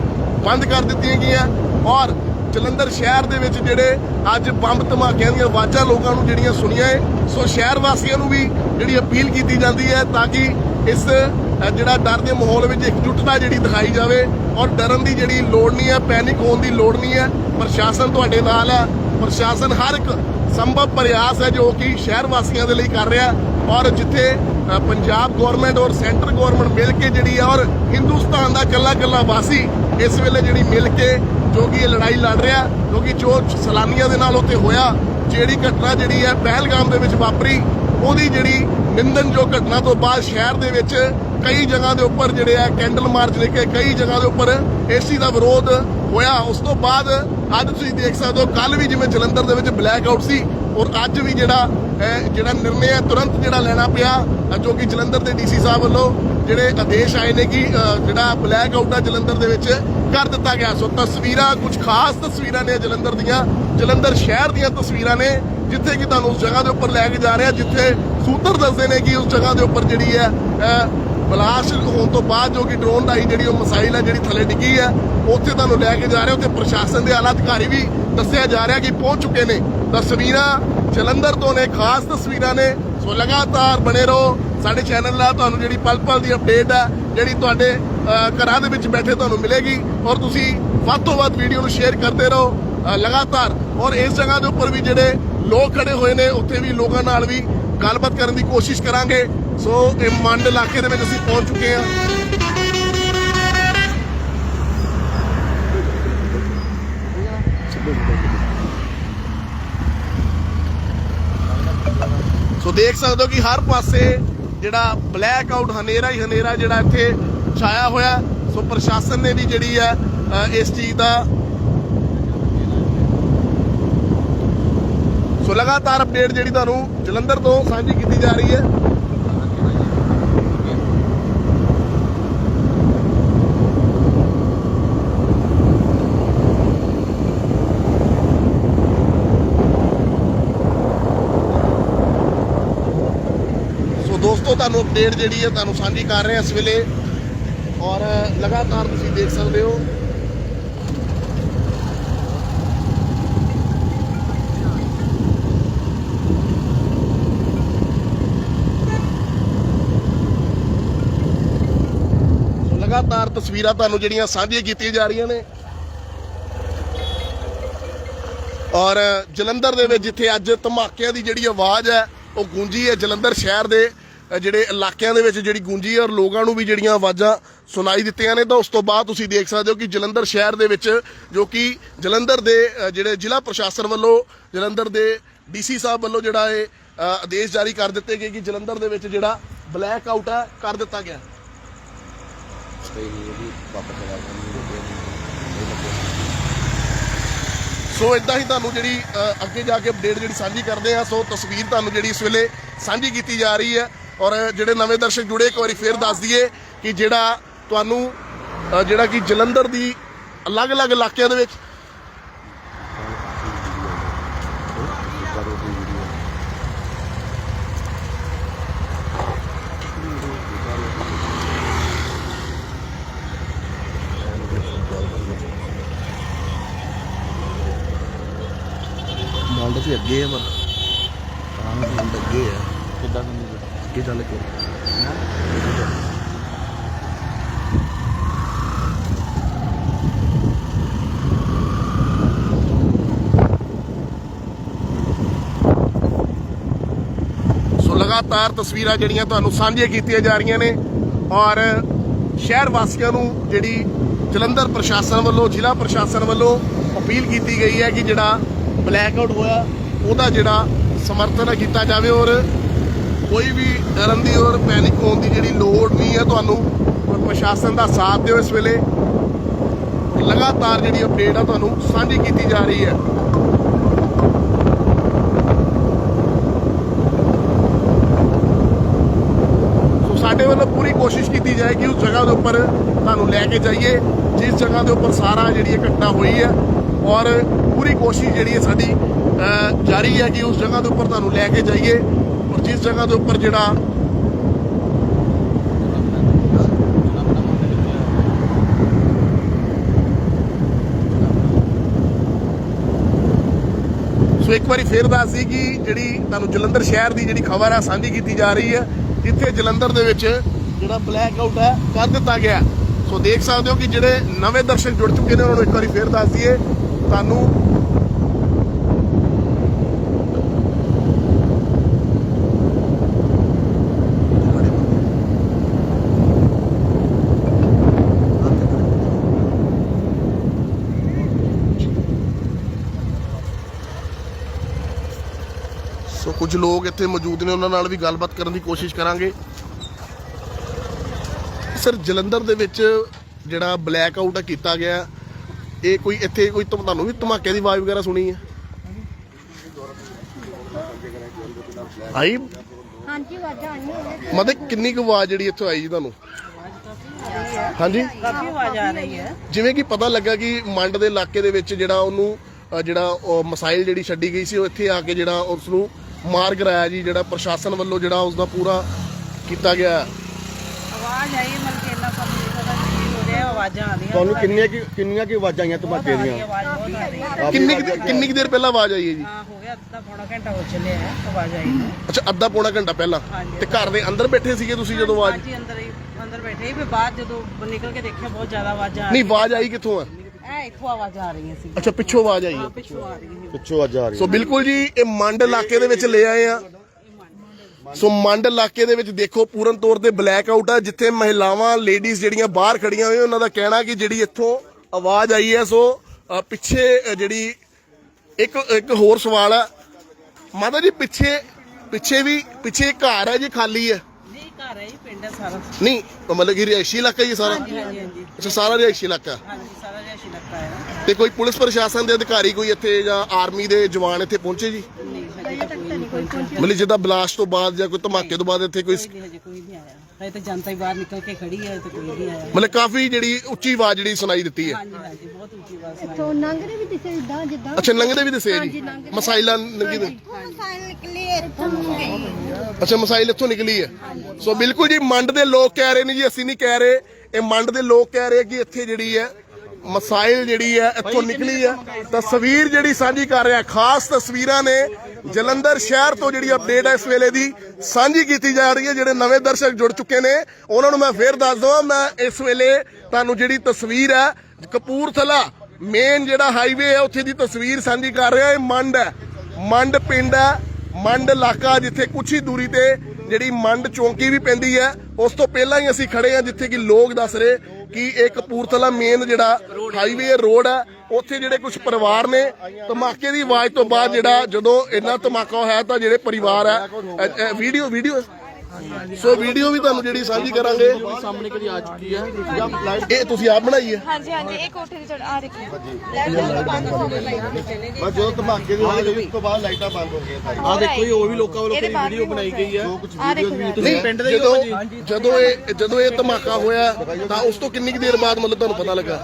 ਬੰਦ ਕਰ ਦਿੱਤੀਆਂ ਗਈਆਂ। ਔਰ ਜਲੰਧਰ ਸ਼ਹਿਰ ਦੇ ਵਿੱਚ ਜਿਹੜੇ ਅੱਜ ਬੰਬ ਧਮਾਕਿਆਂ ਦੀਆਂ ਆਵਾਜ਼ਾਂ ਲੋਕਾਂ ਨੂੰ ਜਿਹੜੀਆਂ ਸੁਣੀਆਂ ਏ, ਸੋ ਸ਼ਹਿਰ ਵਾਸੀਆਂ ਨੂੰ ਵੀ ਜਿਹੜੀ ਅਪੀਲ ਕੀਤੀ ਜਾਂਦੀ ਹੈ ਤਾਂ ਕਿ ਇਸ ਜਿਹੜਾ ਡਰ ਦੇ ਮਾਹੌਲ ਵਿੱਚ ਇਕਜੁੱਟਤਾ ਜਿਹੜੀ ਦਿਖਾਈ ਜਾਵੇ। ਔਰ ਡਰਨ ਦੀ ਜਿਹੜੀ ਲੋੜ ਨਹੀਂ ਹੈ ਪੈਨਿਕ ਹੋਣ ਦੀ ਲੋੜ ਨਹੀਂ ਹੈ। ਪ੍ਰਸ਼ਾਸਨ ਤੁਹਾਡੇ ਨਾਲ ਹੈ। ਪ੍ਰਸ਼ਾਸਨ ਹਰ ਇੱਕ ਸੰਭਵ ਪ੍ਰਯਾਸ ਹੈ ਜੋ ਕਿ ਸ਼ਹਿਰ ਵਾਸੀਆਂ ਦੇ ਲਈ ਕਰ ਰਿਹਾ ਔਰ ਜਿੱਥੇ ਪੰਜਾਬ ਗਵਰਨਮੈਂਟ ਔਰ ਸੈਂਟਰ ਗਵਰਨਮੈਂਟ ਮਿਲ ਕੇ ਜਿਹੜੀ ਹੈ ਔਰ ਹਿੰਦੁਸਤਾਨ ਦਾ ਕੱਲਾ ਕੱਲਾ ਵਾਸੀ ਇਸ ਵੇਲੇ ਜਿਹੜੀ ਮਿਲ ਕੇ ਜੋ ਕਿ ਇਹ ਲੜਾਈ ਲੜ ਰਿਹਾ ਕਿਉਂਕਿ ਜੋ ਸਲਾਨੀਆਂ ਦੇ ਨਾਲ ਉੱਥੇ ਹੋਇਆ, ਜਿਹੜੀ ਘਟਨਾ ਜਿਹੜੀ ਹੈ ਪਹਿਲਗਾਮ ਦੇ ਵਿੱਚ ਵਾਪਰੀ, ਉਹਦੀ ਜਿਹੜੀ ਨਿੰਦਨ ਜੋ ਘਟਨਾ ਤੋਂ ਬਾਅਦ ਸ਼ਹਿਰ ਦੇ ਵਿੱਚ ਕਈ ਜਗ੍ਹਾ ਦੇ ਉੱਪਰ ਜਿਹੜੇ ਆ ਕੈਂਡਲ ਮਾਰਚ ਲੈ ਕੇ ਕਈ ਜਗ੍ਹਾ ਦੇ ਉੱਪਰ ਏਸੀ ਦਾ ਵਿਰੋਧ ਹੋਇਆ। ਉਸ ਤੋਂ ਬਾਅਦ ਅੱਜ ਤੁਸੀਂ ਦੇਖ ਸਕਦੇ ਹੋ ਕੱਲ ਵੀ ਜਿਵੇਂ ਜਲੰਧਰ ਦੇ ਵਿੱਚ ਬਲੈਕ ਆਊਟ ਸੀ ਔਰ ਅੱਜ ਵੀ ਜਿਹੜਾ ਜਿਹੜਾ ਨਿਰਣੇ ਹੈ ਤੁਰੰਤ ਜਿਹੜਾ ਲੈਣਾ ਪਿਆ ਜੋ ਕਿ ਜਲੰਧਰ ਦੇ ਡੀਸੀ ਸਾਹਿਬ ਵੱਲੋਂ ਜਿਹੜੇ ਆਦੇਸ਼ ਆਏ ਨੇ ਕਿ ਜਿਹੜਾ ਬਲੈਕ ਆਊਟ ਆ ਜਲੰਧਰ ਦੇ ਵਿੱਚ ਕਰ ਦਿੱਤਾ ਗਿਆ। ਸੋ ਤਸਵੀਰਾਂ ਕੁਝ ਖਾਸ ਤਸਵੀਰਾਂ ਨੇ ਜਲੰਧਰ ਦੀਆਂ ਜਲੰਧਰ ਸ਼ਹਿਰ ਦੀਆਂ ਤਸਵੀਰਾਂ ਨੇ ਜਿੱਥੇ ਕਿ ਤੁਹਾਨੂੰ ਉਸ ਜਗ੍ਹਾ ਦੇ ਉੱਪਰ ਲੈ ਕੇ ਜਾ ਰਿਹਾ ਜਿੱਥੇ ਸੂਤਰ ਦੱਸਦੇ ਨੇ ਕਿ ਉਸ ਜਗ੍ਹਾ ਦੇ ਉੱਪਰ ਜਿਹੜੀ ਹੈ ਅਹ, ਬਲਾਸਟ ਹੋਣ ਤੋਂ ਬਾਅਦ ਜੋ ਕਿ ਡਰੋਨ ਰਾਹੀਂ ਜਿਹੜੀ ਉਹ ਮਿਸਾਈਲ ਹੈ, ਜਿਹੜੀ ਥੱਲੇ ਡਿੱਗੀ ਹੈ, ਉੱਥੇ ਤੁਹਾਨੂੰ ਲੈ ਕੇ ਜਾ ਰਹੇ ਉੱਥੇ ਪ੍ਰਸ਼ਾਸਨ ਦੇ ਆਲਾ ਅਧਿਕਾਰੀ ਵੀ ਦੱਸਿਆ ਜਾ ਰਿਹਾ ਕਿ ਪਹੁੰਚ ਚੁੱਕੇ ਨੇ। ਤਸਵੀਰਾਂ ਜਲੰਧਰ ਤੋਂ ਨੇ, ਖਾਸ ਤਸਵੀਰਾਂ ਨੇ। ਸੋ ਲਗਾਤਾਰ ਬਣੇ ਰਹੋ। ਸਾਡੇ ਚੈਨਲ ਨਾਲ ਤੁਹਾਨੂੰ ਜਿਹੜੀ ਪਲ ਪਲ ਦੀ ਅਪਡੇਟ ਹੈ, ਜਿਹੜੀ ਤੁਹਾਡੇ ਘਰਾਂ ਦੇ ਵਿੱਚ ਬੈਠੇ ਤੁਹਾਨੂੰ ਮਿਲੇਗੀ। ਔਰ ਤੁਸੀਂ ਵੱਧ ਤੋਂ ਵੱਧ ਵੀਡੀਓ ਨੂੰ ਸ਼ੇਅਰ ਕਰਦੇ ਰਹੋ ਲਗਾਤਾਰ। ਔਰ ਇਸ ਜਗ੍ਹਾ ਦੇ ਉੱਪਰ ਵੀ ਜਿਹੜੇ ਲੋਕ ਖੜੇ ਹੋਏ ਨੇ, ਉੱਥੇ ਵੀ ਲੋਕਾਂ ਨਾਲ ਵੀ ਗੱਲਬਾਤ ਕਰਨ ਦੀ ਕੋਸ਼ਿਸ਼ ਕਰਾਂਗੇ। ਸੋ ਇਹ ਮੰਡ ਇਲਾਕੇ ਦੇ ਵਿੱਚ ਅਸੀਂ ਪਹੁੰਚ ਚੁੱਕੇ ਹਾਂ। ਸੋ ਦੇਖ ਸਕਦੇ ਹੋ ਕਿ ਹਰ ਪਾਸੇ ਜਿਹੜਾ ਬਲੈਕ ਆਊਟ ਹਨੇਰਾ ਹੀ ਹਨੇਰਾ ਜਿਹੜਾ ਇੱਥੇ ਛਾਇਆ ਹੋਇਆ। ਸੋ ਪ੍ਰਸ਼ਾਸਨ ਨੇ ਵੀ ਜਿਹੜੀ ਹੈ ਇਸ ਚੀਜ਼ ਦਾ ਸੋ ਲਗਾਤਾਰ ਅਪਡੇਟ ਜਿਹੜੀ ਤੁਹਾਨੂੰ ਜਲੰਧਰ ਤੋਂ ਸਾਂਝੀ ਕੀਤੀ ਜਾ ਰਹੀ ਹੈ। ਤੋਂ ਤੁਹਾਨੂੰ ਅਪਡੇਟ ਜਿਹੜੀ ਹੈ ਤੁਹਾਨੂੰ ਸਾਂਝੀ ਕਰ ਰਹੇ ਹਾਂ ਇਸ ਵੇਲੇ। ਔਰ, ਲਗਾਤਾਰ ਤੁਸੀਂ ਦੇਖ ਸਕਦੇ ਹੋ। ਲਗਾਤਾਰ ਤਸਵੀਰਾਂ ਤੁਹਾਨੂੰ ਜਿਹੜੀਆਂ ਸਾਂਝੀਆਂ ਕੀਤੀਆਂ ਜਾ ਰਹੀਆਂ ਨੇ। ਔਰ, ਜਲੰਧਰ ਦੇ ਵਿੱਚ ਜਿੱਥੇ ਅੱਜ ਧਮਾਕਿਆਂ ਦੀ ਜਿਹੜੀ ਆਵਾਜ਼ ਹੈ, ਉਹ ਗੂੰਜੀ ਹੈ ਜਲੰਧਰ ਸ਼ਹਿਰ ਦੇ। ਜਿਹੜੇ ਇਲਾਕਿਆਂ ਦੇ ਵਿੱਚ ਜਿਹੜੀ ਗੂੰਜੀ ਔਰ ਲੋਕਾਂ ਨੂੰ ਵੀ ਜਿਹੜੀਆਂ ਆਵਾਜ਼ਾਂ ਸੁਣਾਈ ਦਿੱਤੀਆਂ ਨੇ, ਤਾਂ ਉਸ ਤੋਂ ਬਾਅਦ ਤੁਸੀਂ ਦੇਖ ਸਕਦੇ ਹੋ ਕਿ ਜਲੰਧਰ ਸ਼ਹਿਰ ਦੇ ਵਿੱਚ ਜੋ ਕਿ ਜਲੰਧਰ ਦੇ ਜਿਹੜੇ ਜ਼ਿਲ੍ਹਾ ਪ੍ਰਸ਼ਾਸਨ ਵੱਲੋਂ, ਜਲੰਧਰ ਦੇ ਡੀਸੀ ਸਾਹਿਬ ਵੱਲੋਂ ਜਿਹੜਾ ਇਹ ਆਦੇਸ਼ ਜਾਰੀ ਕਰ ਦਿੱਤੇ ਗਏ ਕਿ ਜਲੰਧਰ ਦੇ ਵਿੱਚ ਜਿਹੜਾ ਬਲੈਕ ਆਊਟ ਹੈ, ਕਰ ਦਿੱਤਾ ਗਿਆ। ਸੋ ਇਦਾਂ ਹੀ ਤੁਹਾਨੂੰ ਜਿਹੜੀ ਅੱਗੇ ਜਾ ਕੇ ਅਪਡੇਟ ਜਿਹੜੀ ਸਾਂਝੀ ਕਰਦੇ ਆ ਸੋ ਤਸਵੀਰ ਤੁਹਾਨੂੰ ਜਿਹੜੀ ਇਸ ਵੇਲੇ ਸਾਂਝੀ ਕੀਤੀ ਜਾ ਰਹੀ ਹੈ। ਔਰ ਜਿਹੜੇ ਨਵੇਂ ਦਰਸ਼ਕ ਜੁੜੇ, ਇੱਕ ਵਾਰੀ ਫੇਰ ਦੱਸ ਦਈਏ ਕਿ ਜਿਹੜਾ ਤੁਹਾਨੂੰ ਜਿਹੜਾ ਕਿ ਜਲੰਧਰ ਦੀ ਅਲੱਗ-ਅਲੱਗ ਇਲਾਕਿਆਂ ਦੇ ਵਿੱਚ ਤੁਸੀਂ ਅੱਗੇ ਆ ਮਰ ਹਾਂ ਅੱਗੇ ਆ ਕਿੱਦਾਂ ਨੂੰ ਨਹੀਂ ਪਤਾ ਅੱਗੇ ਚੱਲ ਕੇ ਸੋ ਲਗਾਤਾਰ ਤਸਵੀਰਾਂ ਜਿਹੜੀਆਂ ਤੁਹਾਨੂੰ ਸਾਂਝੀਆਂ ਕੀਤੀਆਂ ਜਾ ਰਹੀਆਂ ਨੇ ਔਰ ਸ਼ਹਿਰ ਵਾਸੀਆਂ ਨੂੰ ਜਿਹੜੀ ਜਲੰਧਰ ਪ੍ਰਸ਼ਾਸਨ ਵੱਲੋਂ, ਜ਼ਿਲ੍ਹਾ ਪ੍ਰਸ਼ਾਸਨ ਵੱਲੋਂ ਅਪੀਲ ਕੀਤੀ ਗਈ ਹੈ ਕਿ ਜਿਹੜਾ ਬਲੈਕ ਆਊਟ ਹੋਇਆ, ਉਹਦਾ ਜਿਹੜਾ ਸਮਰਥਨ ਕੀਤਾ ਜਾਵੇ ਔਰ ਕੋਈ ਵੀ ਡਰਨ ਦੀ ਔਰ ਪੈਨਿਕ ਹੋਣ ਦੀ ਜਿਹੜੀ ਲੋੜ ਨਹੀਂ ਹੈ ਤੁਹਾਨੂੰ ਔਰ ਪ੍ਰਸ਼ਾਸਨ ਦਾ ਸਾਥ ਦਿਓ ਇਸ ਵੇਲੇ। ਲਗਾਤਾਰ ਜਿਹੜੀ ਅਪਡੇਟ ਆ ਤੁਹਾਨੂੰ ਸਾਂਝੀ ਕੀਤੀ ਜਾ ਰਹੀ ਹੈ। ਸੋ ਸਾਡੇ ਵੱਲੋਂ ਪੂਰੀ ਕੋਸ਼ਿਸ਼ ਕੀਤੀ ਜਾਏ ਕਿ ਉਸ ਜਗ੍ਹਾ ਦੇ ਉੱਪਰ ਤੁਹਾਨੂੰ ਲੈ ਕੇ ਜਾਈਏ ਜਿਸ ਜਗ੍ਹਾ ਦੇ ਉੱਪਰ ਸਾਰਾ ਜਿਹੜੀ ਇਹ ਘਟਨਾ ਹੋਈ ਹੈ। ਔਰ ਪੂਰੀ ਕੋਸ਼ਿਸ਼ ਜਿਹੜੀ ਹੈ ਸਾਡੀ ਅਹ, ਜਾਰੀ ਹੈ ਕਿ ਉਸ ਜਗ੍ਹਾ ਦੇ ਉੱਪਰ ਤੁਹਾਨੂੰ ਲੈ ਕੇ ਜਾਈਏ। ਔਰ ਜਿਸ ਜਗ੍ਹਾ ਦੇ ਉੱਪਰ ਜਿਹੜਾ ਸੋ ਇੱਕ ਵਾਰੀ ਫੇਰ ਦੱਸ ਸੀ ਕਿ ਜਿਹੜੀ ਤੁਹਾਨੂੰ ਜਲੰਧਰ ਸ਼ਹਿਰ ਦੀ ਜਿਹੜੀ ਖਬਰ ਹੈ ਸਾਂਝੀ ਕੀਤੀ ਜਾ ਰਹੀ ਹੈ। ਜਿੱਥੇ ਜਲੰਧਰ ਦੇ ਵਿੱਚ ਜਿਹੜਾ ਬਲੈਕ ਆਊਟ ਹੈ, ਕਰ ਦਿੱਤਾ ਗਿਆ। ਸੋ ਦੇਖ ਸਕਦੇ ਹੋ ਕਿ ਜਿਹੜੇ ਨਵੇਂ ਦਰਸ਼ਕ ਜੁੜ ਚੁੱਕੇ ਨੇ, ਉਹਨਾਂ ਨੂੰ ਇੱਕ ਵਾਰੀ ਫੇਰ ਦੱਸ ਦਈਏ। ਤੁਹਾਨੂੰ ਕੁਝ ਲੋਕ ਇੱਥੇ ਮੌਜੂਦ ਨੇ ਉਹਨਾਂ ਨਾਲ ਵੀ ਗੱਲਬਾਤ ਕਰਨ ਦੀ ਕੋਸ਼ਿਸ਼ ਕਰਾਂਗੇ। ਸਰ ਜਲੰਧਰ ਦੇ ਵਿੱਚ ਜਿਹੜਾ ਬਲੈਕ ਆਊਟ ਕੀਤਾ ਗਿਆ ਇਹ ਕੋਈ ਇੱਥੇ ਕੋਈ ਤੁਹਾਨੂੰ ਵੀ ਧਮਾਕੇ ਦੀ ਆਵਾਜ਼ ਵਗੈਰਾ ਸੁਣੀ ਹੈ? ਆਈ? ਹਾਂਜੀ ਵਾਜਾਂ ਆਈਆਂ ਮਤਲਬ ਕਿੰਨੀ ਕੁ ਆਵਾਜ਼ ਜਿਹੜੀ ਇੱਥੋਂ ਆਈ ਜੀ ਤੁਹਾਨੂੰ? ਹਾਂਜੀ। ਕਾਫੀ ਆਵਾਜ਼ ਆ ਰਹੀ ਹੈ। ਜਿਵੇਂ ਕਿ ਪਤਾ ਲੱਗਾ ਕਿ ਮੰਡ ਦੇ ਇਲਾਕੇ ਦੇ ਵਿੱਚ ਜਿਹੜਾ ਉਹਨੂੰ ਜਿਹੜਾ ਮਸਾਈਲ ਜਿਹੜੀ ਛੱਡੀ ਗਈ ਸੀ ਉਹ ਇੱਥੇ ਆ ਕੇ ਜਿਹੜਾ ਉਸ ਨੂੰ ਮਾਰ ਕਰਾਇਆ ਜੀ ਜਿਹੜਾ ਪ੍ਰਸ਼ਾਸਨ ਵੱਲੋਂ ਜਿਹੜਾ ਉਸ ਦਾ ਪੂਰਾ ਕੀਤਾ ਗਿਆ ਆਵਾਜ਼ ਆਈ ਮਤਲਬ ਕਿ ਇੰਨਾ ਕੰਮ ਨਹੀਂ ਪਤਾ ਕੀ ਹੋ ਰਿਹਾ ਆਵਾਜ਼ਾਂ ਆ ਰਹੀਆਂ। ਤੁਹਾਨੂੰ ਕਿੰਨੀਆਂ ਕਿ ਕਿੰਨੀਆਂ ਕਿ ਆਵਾਜ਼ਾਂ ਆਈਆਂ ਬਹੁਤ ਧਮਾਕੇ ਆ ਰਹੀ ਹੈ, ਦੀਆਂ ਆਵਾਜ਼ ਬਹੁਤ ਆ ਰਹੀ ਹੈ ਕਿੰਨੀ ਕੁ- ਕਿੰਨੀ ਕੁ ਦੇਰ ਪਹਿਲਾਂ ਆਵਾਜ਼ ਆਈ ਹੈ ਜੀ? ਹਾਂ ਹੋ ਗਿਆ ਅੱਧਾ ਪੌਣਾ ਘੰਟਾ ਹੋ ਚੱਲਿਆ ਹੈ ਆਵਾਜ਼ ਆਈ ਨੂੰ। ਅੱਛਾ ਅੱਧਾ ਪੌਣਾ ਘੰਟਾ ਪਹਿਲਾਂ। ਹਾਂਜੀ। ਤੇ ਘਰ ਦੇ ਅੰਦਰ ਬੈਠੇ ਸੀਗੇ ਤੁਸੀਂ ਜਦੋਂ ਆਵਾਜ਼ ਹਾਂਜੀ ਅੰਦਰ ਹੀ ਅੰਦਰ ਬੈਠੇ ਹੀ ਫਿਰ ਬਾਅਦ ਜਦੋਂ ਨਿਕਲ ਕੇ ਦੇਖਿਆ ਬਹੁਤ ਜ਼ਿਆਦਾ ਆਵਾਜ਼ਾਂ ਆ ਨਹੀਂ ਆਵਾਜ਼ ਆਈ ਕਿੱਥੋਂ ਆ ਰਹੀਆਂ ਐ ਇੱਥੋਂ ਆਵਾਜ਼ਾਂ ਆ ਰਹੀਆਂ ਸੀ। ਅੱਛਾ ਪਿੱਛੋਂ ਆਵਾਜ਼ ਆਈ ਹੈ। ਪਿੱਛੋਂ ਆ ਰਹੀਆਂ ਸੀ। ਪਿੱਛੋਂ ਅੱਜ ਆ ਰਹੀ ਸੋ ਬਿਲਕੁਲ ਜੀ ਇਹ ਮੰਡ ਇਲਾਕੇ ਦੇ ਵਿੱਚ ਲੈ ਆਏ ਆ। ਸੋ ਮੰਡ ਇਲਾਕੇ ਦੇ ਵਿੱਚ ਦੇਖੋ ਪੂਰਨ ਤੌਰ ਤੇ ਬਲੈਕ ਆਊਟ ਆ ਜਿੱਥੇ ਮਹਿਲਾਵਾਂ ਲੇਡੀਜ਼ ਜਿਹੜੀਆਂ ਬਾਹਰ ਖੜੀਆਂ ਹੋਈਆਂ ਉਹਨਾਂ ਦਾ ਕਹਿਣਾ ਕਿ ਜਿਹੜੀ ਇੱਥੋਂ ਆਵਾਜ਼ ਆਈ ਹੈ ਸੋ ਅ, ਪਿੱਛੇ ਅ, ਜਿਹੜੀ ਇੱਕ ਇੱਕ ਹੋਰ ਸਵਾਲ ਆ। ਮਾਤਾ ਜੀ ਪਿੱਛੇ ਪਿੱਛੇ ਵੀ ਪਿੱਛੇ ਘਰ ਹੈ ਜੀ ਖਾਲੀ ਹੈ? ਜੀ ਘਰ ਹੈ ਜੀ ਪਿੰਡ ਹੈ ਸਾਰਾ। ਨਹੀਂ ਮਤਲਬ ਕਿ ਰਿਹਾਇਸ਼ੀ ਇਲਾਕਾ ਹੀ ਹੈ ਸਾਰਾ? ਹਾਂਜੀ ਹਾਂਜੀ ਹਾਂਜੀ। ਅੱਛਾ ਸਾਰਾ ਰਿਹਾਇਸ਼ੀ ਇਲਾਕਾ। ਹਾਂਜੀ ਹੈ ਤੇ ਕੋਈ ਪੁਲਿਸ ਪ੍ਰਸ਼ਾਸਨ ਦੇ ਅਧਿਕਾਰੀ ਕੋਈ ਇੱਥੇ ਜਾਂ ਆਰਮੀ ਦੇ ਜਵਾਨ ਇੱਥੇ ਪਹੁੰਚੇ ਜੀ? ਨਹੀਂ ਹਜੇ ਤੱਕ ਨਹੀਂ ਕੋਈ ਪਹੁੰਚਿਆ ਮਤਲਬ ਜਿੱਦਾਂ ਬਲਾਸਟ ਤੋਂ ਬਾਅਦ ਜਾਂ ਕੋਈ ਧਮਾਕੇ ਤੋਂ ਬਾਅਦ ਇੱਥੇ ਕੋਈ ਹਜੇ ਕੋਈ ਨਹੀਂ ਆਇਆ। ਹਜੇ ਤਾਂ ਜਨਤਾ ਹੀ ਬਾਹਰ ਨਿਕਲ ਕੇ ਖੜੀ ਹੈ ਤੇ ਕੋਈ ਨਹੀਂ ਆਇਆ। ਮਤਲਬ ਕਾਫੀ ਜਿਹੜੀ ਉੱਚੀ ਆਵਾਜ਼ ਜਿਹੜੀ ਸੁਣਾਈ ਦਿੱਤੀ ਹੈ। ਹਾਂਜੀ ਹਾਂਜੀ ਬਹੁਤ ਉੱਚੀ ਆਵਾਜ਼ ਸੁਣਾਈ ਤੋਂ ਲੰਘਦੇ ਵੀ ਦਿਸੇ ਇਦਾਂ ਜਿੱਦਾਂ ਅੱਛਾ ਲੰਘਦੇ ਵੀ ਦੱਸਿਆ ਜੀ? ਹਾਂਜੀ, ਲੰਘਦੇ। ਮਸਾਈਲਾਂ ਲੰਘੀ ਦੇ? ਗਈ ਅੱਛਾ ਮਸਾਈਲ ਇੱਥੋਂ ਨਿਕਲੀ ਹੈ। ਸੋ ਬਿਲਕੁਲ ਜੀ ਮੰਡ ਦੇ ਲੋਕ ਕਹਿ ਰਹੇ ਨੇ ਜੀ ਅਸੀਂ ਨਹੀਂ ਕਹਿ ਰਹੇ। ਇਹ ਮੰਡ ਦੇ ਲੋਕ ਕਹਿ ਰਹੇ ਕਿ ਇੱਥੇ ਜਿਹੜੀ ਹੈ ਮਸਾਈਲ ਜਿਹੜੀ ਹੈ ਇੱਥੋਂ ਨਿਕਲੀ ਹੈ। ਤਸਵੀਰ ਜਿਹੜੀ ਸਾਂਝੀ ਕਰ ਰਿਹਾ ਖਾਸ ਤਸਵੀਰਾਂ ਨੇ ਜਲੰਧਰ ਸ਼ਹਿਰ ਤੋਂ ਜਿਹੜੀ ਅਪਡੇਟ ਹੈ ਇਸ ਵੇਲੇ ਦੀ ਸਾਂਝੀ ਕੀਤੀ ਜਾ ਰਹੀ ਹੈ ਜਿਹੜੇ ਨਵੇਂ ਦਰਸ਼ਕ ਜੁੜ ਚੁੱਕੇ ਨੇ। ਉਹਨਾਂ ਨੂੰ ਮੈਂ ਫੇਰ ਦੱਸ ਦਵਾਂ ਮੈਂ ਇਸ ਵੇਲੇ ਤੁਹਾਨੂੰ ਜਿਹੜੀ ਤਸਵੀਰ ਹੈ ਕਪੂਰਥਲਾ ਮੇਨ ਜਿਹੜਾ ਹਾਈਵੇ ਹੈ ਉੱਥੇ ਦੀ ਤਸਵੀਰ ਸਾਂਝੀ ਕਰ ਰਿਹਾ ਇਹ ਮੰਡ ਹੈ। ਮੰਡ ਪਿੰਡ ਹੈ ਮੰਡ ਇਲਾਕਾ ਜਿੱਥੇ ਕੁਛ ਹੀ ਦੂਰੀ ਤੇ ਜਿਹੜੀ ਮੰਡ ਚੌਂਕੀ ਵੀ ਪੈਂਦੀ ਹੈ ਉਸ ਤੋਂ ਪਹਿਲਾਂ ਹੀ ਅਸੀਂ ਖੜੇ ਹਾਂ ਜਿੱਥੇ ਕਿ ਲੋਕ ਦੱਸ ਰਹੇ ਕਿ ਇਹ ਕਪੂਰਥਲਾ ਮੇਨ ਜਿਹੜਾ ਹਾਈਵੇ ਰੋਡ ਹੈ, ਉੱਥੇ ਜਿਹੜੇ ਕੁਝ ਪਰਿਵਾਰ ਨੇ, ਧਮਾਕੇ ਦੀ ਆਵਾਜ਼ ਤੋਂ ਬਾਅਦ ਜਿਹੜਾ ਜਦੋਂ ਇੰਨਾ ਧਮਾਕਾ ਹੋਇਆ ਤਾਂ ਜਿਹੜੇ ਪਰਿਵਾਰ ਹੈ ਵੀਡੀਓ ਵੀਡੀਓ ਸੋ ਵੀਡੀਓ ਵੀ ਤੁਹਾਨੂੰ ਜਿਹੜੀ ਸਾਂਝੀ ਕਰਾਂਗੇ। ਸਾਹਮਣੇ ਕਦੀ ਆ ਚੁੱਕੀ ਹੈ। ਇਹ ਤੁਸੀਂ ਆਪ ਬਣਾਈ ਹੈ? ਹਾਂਜੀ ਹਾਂਜੀ ਇਹ ਕੋਠੇ ਦੀ ਚੜ ਆ ਦੇਖੋ। ਬਸ ਜਦੋਂ ਧਮਾਕੇ ਦੀ ਆਵਾਜ਼ ਹੋਈ ਉਸ ਤੋਂ ਬਾਅਦ ਲਾਈਟਾਂ ਬੰਦ ਹੋ ਗਈਆਂ ਸਾਰੀਆਂ ਆ ਦੇਖੋ ਇਹ ਉਹ ਵੀ ਲੋਕਾਂ ਵੱਲੋਂ ਕਿਹੜੀ ਵੀਡੀਓ ਬਣਾਈ ਗਈ ਹੈ। ਆ ਦੇਖੋ। ਪਿੰਡ ਦੇ ਜਦੋਂ ਜਦੋਂ ਇਹ ਜਦੋਂ ਇਹ ਧਮਾਕਾ ਹੋਇਆ ਤਾਂ ਉਸ ਤੋਂ ਕਿੰਨੀ ਕੁ ਦੇਰ ਬਾਅਦ ਮਤਲਬ ਤੁਹਾਨੂੰ ਪਤਾ ਲੱਗਾ?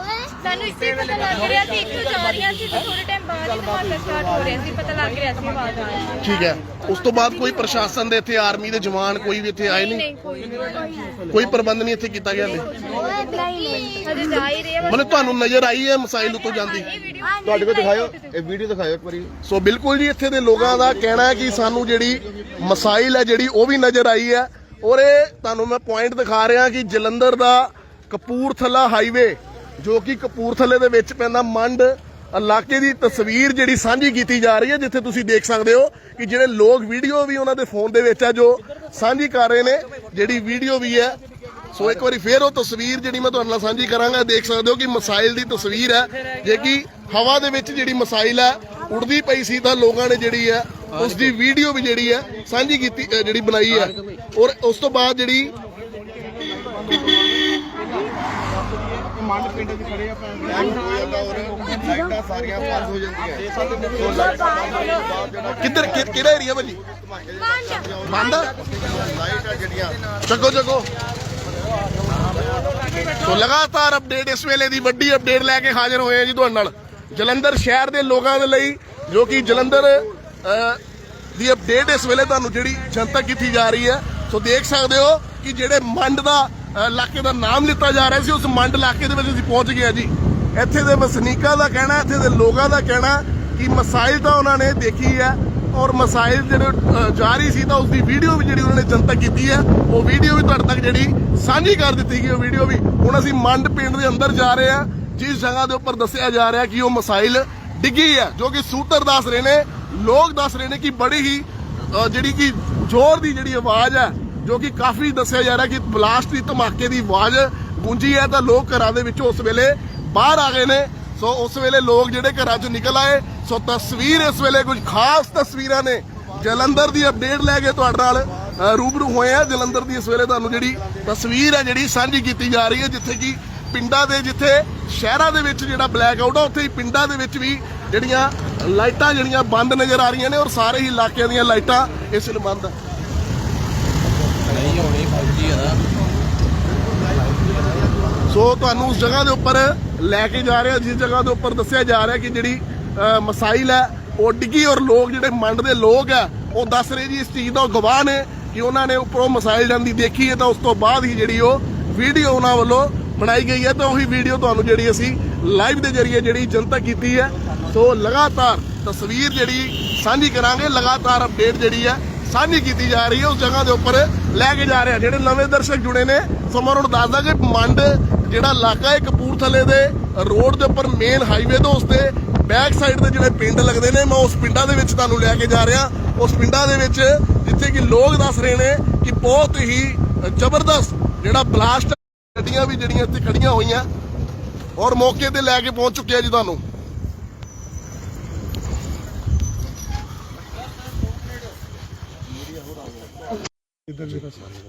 ਸਾਨੂੰ ਇੱਥੇ ਪਤਾ ਲੱਗ ਰਿਹਾ ਸੀ ਇੱਥੋਂ ਜਾ ਰਹੀਆਂ ਸੀ ਤੇ ਥੋੜੇ ਟਾਈਮ ਬਾਅਦ ਹੀ ਧਮਾਕਾ ਸਟਾਰਟ ਹੋ ਰਿਹਾ ਸੀ ਪਤਾ ਲੱਗ ਰਿਹਾ ਸੀ ਆਵਾਜ਼ ਆ ਰਹੀ ਸੀ ਠੀਕ ਹੈ। ਉਸ ਤੋਂ ਬਾਅਦ ਕੋਈ ਪ੍ਰਸ਼ਾਸਨ ਦੇ ਇੱਥੇ ਆਰਮੀ ਦੇ ਜਵਾਨ ਕੋਈ ਵੀ ਇੱਥੇ ਆਏ ਨਹੀਂ? ਨਹੀਂ ਕੋਈ ਨਹੀਂ ਕੋਈ ਪ੍ਰਬੰਧ ਨਹੀਂ ਇੱਥੇ ਕੀਤਾ ਗਿਆ ਹਲੇ? ਹਜੇ ਜਾ ਹੀ ਰਹੇ ਆ ਬਸ ਮਤਲਬ ਤੁਹਾਨੂੰ ਨਜ਼ਰ ਆਈ ਹੈ ਮਸਾਈਲ ਉੱਤੋਂ ਜਾਂਦੀ? ਇਹ ਵੀਡੀਓ ਤੁਹਾਡੇ ਕੋਲ ਦਿਖਾਇਓ ਇਹ ਵੀਡੀਓ ਦਿਖਾਇਓ ਇੱਕ ਵਾਰੀ। ਸੋ ਬਿਲਕੁਲ ਜੀ ਇੱਥੇ ਦੇ ਲੋਕਾਂ ਦਾ ਕਹਿਣਾ ਹੈ ਕਿ ਸਾਨੂੰ ਜਿਹੜੀ ਮਸਾਈਲ ਹੈ ਜਿਹੜੀ ਉਹ ਵੀ ਨਜ਼ਰ ਆਈ ਹੈ। ਔਰ ਇਹ ਤੁਹਾਨੂੰ ਮੈਂ ਪੁਆਇੰਟ ਦਿਖਾ ਰਿਹਾ ਕਿ ਜਲੰਧਰ ਦਾ ਕਪੂਰਥਲਾ ਹਾਈਵੇ ਜੋ ਕਿ ਕਪੂਰਥਲੇ ਦੇ ਵਿੱਚ ਪੈਂਦਾ ਮੰਡ ਇਲਾਕੇ ਦੀ ਤਸਵੀਰ ਜਿਹੜੀ ਸਾਂਝੀ ਕੀਤੀ ਜਾ ਰਹੀ ਹੈ, ਜਿੱਥੇ ਤੁਸੀਂ ਦੇਖ ਸਕਦੇ ਹੋ ਕਿ ਜਿਹੜੇ ਲੋਕ ਵੀਡੀਓ ਵੀ ਉਹਨਾਂ ਦੇ ਫੋਨ ਦੇ ਵਿੱਚ ਹੈ ਜੋ ਸਾਂਝੀ ਕਰ ਰਹੇ ਨੇ, ਜਿਹੜੀ ਵੀਡੀਓ ਵੀ ਹੈ। ਸੋ ਇੱਕ ਵਾਰੀ ਫੇਰ ਉਹ ਤਸਵੀਰ ਜਿਹੜੀ ਮੈਂ ਤੁਹਾਡੇ ਨਾਲ ਸਾਂਝੀ ਕਰਾਂਗਾ, ਦੇਖ ਸਕਦੇ ਹੋ ਕਿ ਮਸਾਈਲ ਦੀ ਤਸਵੀਰ ਹੈ, ਜੇ ਕਿ ਹਵਾ ਦੇ ਵਿੱਚ ਜਿਹੜੀ ਮਸਾਈਲ ਹੈ ਉੜਦੀ ਪਈ ਸੀ ਤਾਂ ਲੋਕਾਂ ਨੇ ਜਿਹੜੀ ਹੈ, ਉਸ ਦੀ ਵੀਡੀਓ ਵੀ ਜਿਹੜੀ ਹੈ, ਸਾਂਝੀ ਕੀਤੀ ਜਿਹੜੀ ਬਣਾਈ ਹੈ। ਔਰ ਉਸ ਤੋਂ ਬਾਅਦ ਜਿਹੜੀ ਮੰਡ ਪਿੰਡ ਦੇ ਖੜੇ ਆ ਲਾਈਟਾਂ ਸਾਰੀਆਂ ਬੰਦ ਹੋ ਜਾਂਦੀਆਂ। ਸੋ ਲਾਈਟਾਂ ਕਿੱਧਰ ਕਿ- ਕਿਹੜਾ ਏਰੀਆ ਭਾਜੀ? ਬੰਦ ਆ? ਲਾਈਟ ਆ ਜਿਹੜੀਆਂ। ਚੱਕੋ ਚੱਕੋ। ਸੋ ਲਗਾਤਾਰ ਅਪਡੇਟ ਇਸ ਵੇਲੇ ਦੀ ਵੱਡੀ ਅਪਡੇਟ ਲੈ ਕੇ ਹਾਜ਼ਰ ਹੋਏ ਆ ਜੀ ਤੁਹਾਡੇ ਨਾਲ। ਜਲੰਧਰ ਸ਼ਹਿਰ ਦੇ ਲੋਕਾਂ ਦੇ ਲਈ ਜੋ ਕਿ ਜਲੰਧਰ ਅ, ਦੀ ਅਪਡੇਟ ਇਸ ਵੇਲੇ ਤੁਹਾਨੂੰ ਜਿਹੜੀ ਜਨਤਕ ਕੀਤੀ ਜਾ ਰਹੀ ਹੈ। ਸੋ ਦੇਖ ਸਕਦੇ ਹੋ ਕਿ ਜਿਹੜੇ ਮੰਡ ਦਾ ਇਲਾਕੇ ਦਾ ਨਾਮ ਲਿੱਤਾ ਜਾ ਰਿਹਾ ਸੀ ਉਸ ਮੰਡ ਇਲਾਕੇ ਦੇ ਵਿੱਚ ਅਸੀਂ ਪਹੁੰਚ ਗਏ ਜੀ। ਇੱਥੇ ਦੇ ਵਸਨੀਕਾਂ ਦਾ ਕਹਿਣਾ ਇੱਥੇ ਦੇ ਲੋਕਾਂ ਦਾ ਕਹਿਣਾ ਕਿ ਮਸਾਇਲ ਤਾਂ ਉਹਨਾਂ ਨੇ ਦੇਖੀ ਹੈ ਔਰ ਮਸਾਇਲ ਜਿਹੜੇ ਅ, ਜਾਰੀ ਸੀ ਤਾਂ ਉਸ ਦੀ ਵੀਡੀਓ ਵੀ ਜਿਹੜੀ ਉਹਨਾਂ ਨੇ ਜਨਤਕ ਕੀਤੀ ਹੈ ਉਹ ਵੀਡੀਓ ਵੀ ਤੁਹਾਡੇ ਤੱਕ ਜਿਹੜੀ ਸਾਂਝੀ ਕਰ ਦਿੱਤੀ ਗਈ ਉਹ ਵੀਡੀਓ ਵੀ। ਹੁਣ ਅਸੀਂ ਮੰਡ ਪਿੰਡ ਦੇ ਅੰਦਰ ਜਾ ਰਹੇ ਹਾਂ ਜਿਸ ਜਗ੍ਹਾ ਦੇ ਉੱਪਰ ਦੱਸਿਆ ਜਾ ਰਿਹਾ ਕਿ ਉਹ ਮਸਾਇਲ ਡਿੱਗੀ ਹੈ ਜੋ ਕਿ ਸੂਤਰ ਦੱਸ ਰਹੇ ਨੇ ਲੋਕ ਦੱਸ ਰਹੇ ਨੇ ਕਿ ਬੜੀ ਹੀ ਜਿਹੜੀ ਕਿ ਜ਼ੋਰ ਦੀ ਜਿਹੜੀ ਆਵਾਜ਼ ਹੈ ਜੋ ਕਿ ਕਾਫੀ ਦੱਸਿਆ ਜਾ ਰਿਹਾ ਕਿ ਬਲਾਸਟ ਦੀ ਧਮਾਕੇ ਦੀ ਆਵਾਜ਼ ਗੂੰਜੀ ਹੈ ਤਾਂ ਲੋਕ ਘਰਾਂ ਦੇ ਵਿੱਚੋਂ ਉਸ ਵੇਲੇ ਬਾਹਰ ਆ ਗਏ ਨੇ। ਸੋ ਉਸ ਵੇਲੇ ਲੋਕ ਜਿਹੜੇ ਘਰਾਂ ਚੋਂ ਨਿਕਲ ਆਏ। ਸੋ ਤਸਵੀਰ ਇਸ ਵੇਲੇ ਕੁਝ ਖਾਸ ਤਸਵੀਰਾਂ ਨੇ। ਜਲੰਧਰ ਦੀ ਅਪਡੇਟ ਲੈ ਕੇ ਤੁਹਾਡੇ ਨਾਲ ਰੂਬਰੂ ਹੋਏ ਆ ਜਲੰਧਰ ਦੀ ਇਸ ਵੇਲੇ ਤੁਹਾਨੂੰ ਜਿਹੜੀ ਤਸਵੀਰ ਹੈ, ਜਿਹੜੀ ਸਾਂਝੀ ਕੀਤੀ ਜਾ ਰਹੀ ਹੈ, ਜਿੱਥੇ ਕਿ ਪਿੰਡਾਂ ਦੇ, ਜਿੱਥੇ ਸ਼ਹਿਰਾਂ ਦੇ ਵਿੱਚ ਜਿਹੜਾ ਬਲੈਕ ਆਊਟ ਆ, ਉੱਥੇ ਹੀ ਪਿੰਡਾਂ ਦੇ ਵਿੱਚ ਵੀ ਜਿਹੜੀਆਂ ਲਾਈਟਾਂ ਜਿਹੜੀਆਂ ਬੰਦ ਨਜ਼ਰ ਆ ਰਹੀਆਂ ਨੇ ਔਰ ਸਾਰੇ ਹੀ ਇਲਾਕਿਆਂ ਦੀਆਂ ਲਾਈਟਾਂ ਇਸ ਵੇਲੇ ਬੰਦ ਆ। ਸੋ ਤੁਹਾਨੂੰ ਉਸ ਜਗ੍ਹਾ ਦੇ ਉੱਪਰ ਲੈ ਕੇ ਜਾ ਰਿਹਾ ਜਿਸ ਜਗ੍ਹਾ ਦੇ ਉੱਪਰ ਦੱਸਿਆ ਜਾ ਰਿਹਾ ਕਿ ਜਿਹੜੀ ਅ, ਮਸਾਈਲ ਹੈ ਉਹ ਡਿੱਗੀ ਔਰ ਲੋਕ ਜਿਹੜੇ ਮੰਡ ਦੇ ਲੋਕ ਆ ਉਹ ਦੱਸ ਰਹੇ ਜੀ ਇਸ ਚੀਜ਼ ਦਾ ਉਹ ਗਵਾਹ ਨੇ ਕਿ ਉਹਨਾਂ ਨੇ ਉੱਪਰੋਂ ਮਸਾਈਲ ਜਾਂਦੀ ਦੇਖੀ ਹੈ ਤਾਂ ਉਸ ਤੋਂ ਬਾਅਦ ਹੀ ਜਿਹੜੀ ਉਹ ਵੀਡੀਓ ਉਹਨਾਂ ਵੱਲੋਂ ਬਣਾਈ ਗਈ ਹੈ ਤਾਂ ਉਹੀ ਵੀਡੀਓ ਤੁਹਾਨੂੰ ਜਿਹੜੀ ਅਸੀਂ ਲਾਈਵ ਦੇ ਜ਼ਰੀਏ ਜਿਹੜੀ ਜਨਤਕ ਕੀਤੀ ਹੈ। ਸੋ ਲਗਾਤਾਰ ਤਸਵੀਰ ਜਿਹੜੀ ਸਾਂਝੀ ਕਰਾਂਗੇ ਲਗਾਤਾਰ ਅਪਡੇਟ ਜਿਹੜੀ ਹੈ ਸਾਂਝੀ ਕੀਤੀ ਜਾ ਰਹੀ ਹੈ। ਉਸ ਜਗ੍ਹਾ ਦੇ ਉੱਪਰ ਲੈ ਕੇ ਜਾ ਰਿਹਾ ਜਿਹੜੇ ਨਵੇਂ ਦਰਸ਼ਕ ਜੁੜੇ ਨੇ ਸੋ ਮੈਂ ਉਹਨਾਂ ਨੂੰ ਦੱਸਦਾ ਕਿ ਮੰਡ ਜਿਹੜਾ ਇਲਾਕਾ ਹੈ, ਕਪੂਰਥਲੇ ਦੇ ਰੋਡ ਦੇ ਉੱਪਰ ਮੇਨ ਹਾਈਵੇ ਤੋਂ ਉਸ ਦੇ ਬੈਕ ਸਾਈਡ ਦੇ ਜਿਹੜੇ ਪਿੰਡ ਲੱਗਦੇ ਨੇ, ਮੈਂ ਉਸ ਪਿੰਡਾਂ ਦੇ ਵਿੱਚ ਤੁਹਾਨੂੰ ਲੈ ਕੇ ਜਾ ਰਿਹਾ। ਉਸ ਪਿੰਡਾਂ ਦੇ ਵਿੱਚ ਜਿੱਥੇ ਕਿ ਲੋਕ ਦੱਸ ਰਹੇ ਨੇ ਕਿ ਬਹੁਤ ਹੀ ਜ਼ਬਰਦਸਤ ਜਿਹੜਾ ਬਲਾਸਟ ਗੱਡੀਆਂ ਵੀ ਜਿਹੜੀਆਂ ਇੱਥੇ ਖੜੀਆਂ ਹੋਈਆਂ। ਔਰ ਮੌਕੇ ਤੇ ਲੈ ਕੇ ਪਹੁੰਚ ਚੁੱਕੇ ਆ ਜੀ ਤੁਹਾਨੂੰ।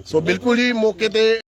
ਸੋ ਬਿਲਕੁਲ ਜੀ ਮੌਕੇ ਤੇ